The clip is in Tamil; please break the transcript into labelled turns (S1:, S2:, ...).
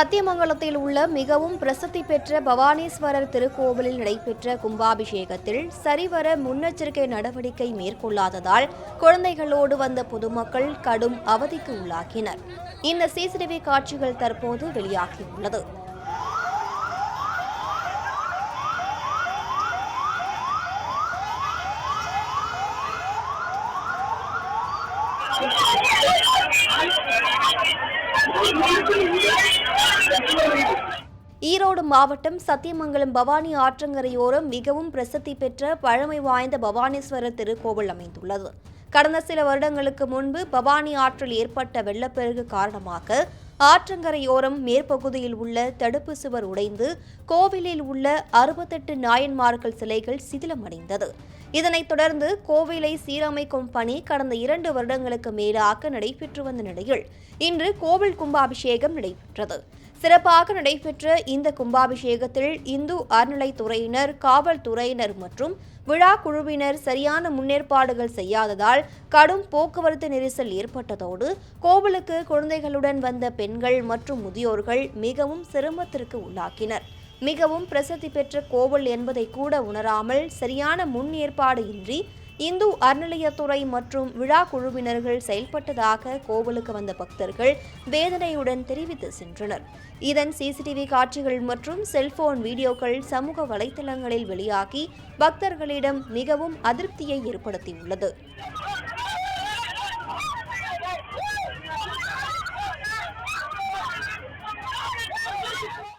S1: சத்தியமங்கலத்தில் உள்ள மிகவும் பிரசித்தி பெற்ற பவானீஸ்வரர் திருக்கோவிலில் நடைபெற்ற கும்பாபிஷேகத்தில் சரிவர முன்னெச்சரிக்கை நடவடிக்கை மேற்கொள்ளாததால் குழந்தைகளோடு வந்த பொதுமக்கள் கடும் அவதிக்கு உள்ளாக்கினர் இந்த சிசிடிவி காட்சிகள் தற்போது வெளியாகியுள்ளது. ஈரோடு மாவட்டம் சத்தியமங்கலம் பவானி ஆற்றங்கரையோரம் மிகவும் பிரசித்தி பெற்ற பழமை வாய்ந்த பவானீஸ்வரர் திருக்கோவில் அமைந்துள்ளது. கடந்த சில வருடங்களுக்கு முன்பு பவானி ஆற்றில் ஏற்பட்ட வெள்ளப்பெருக்கு காரணமாக ஆற்றங்கரையோரம் மேற்பகுதியில் உள்ள தடுப்பு சுவர் உடைந்து கோவிலில் உள்ள அறுபத்தெட்டு நாயன்மார்கள் சிலைகள் சிதிலமடைந்தது. இதனைத் தொடர்ந்து கோவிலை சீரமைக்கும் பணி கடந்த இரண்டு வருடங்களுக்கு மேலாக நடைபெற்று வந்த நிலையில் இன்று கோவில் கும்பாபிஷேகம் நடைபெற்றது. சிறப்பாக நடைபெற்ற இந்த கும்பாபிஷேகத்தில் இந்து அறநிலைத்துறையினர் காவல்துறையினர் மற்றும் விழா குழுவினர் சரியான முன்னேற்பாடுகள் செய்யாததால் கடும் போக்குவரத்து நெரிசல் ஏற்பட்டதோடு கோவிலுக்கு குழந்தைகளுடன் வந்த பெண்கள் மற்றும் முதியோர்கள் மிகவும் சிரமத்திற்கு உள்ளாக்கினர். மிகவும் பிரசித்தி பெற்ற கோவில் என்பதை கூட உணராமல் சரியான முன் ஏற்பாடு இன்றி இந்து அறநிலையத்துறை மற்றும் விழா குழுவினர்கள் செயல்பட்டதாக கோவிலுக்கு வந்த பக்தர்கள் வேதனையுடன் தெரிவித்து சென்றனர். இதன் சிசிடிவி காட்சிகள் மற்றும் செல்போன் வீடியோக்கள் சமூக வலைதளங்களில் வெளியாகி பக்தர்களிடம் மிகவும் அதிருப்தியை ஏற்படுத்தியுள்ளது.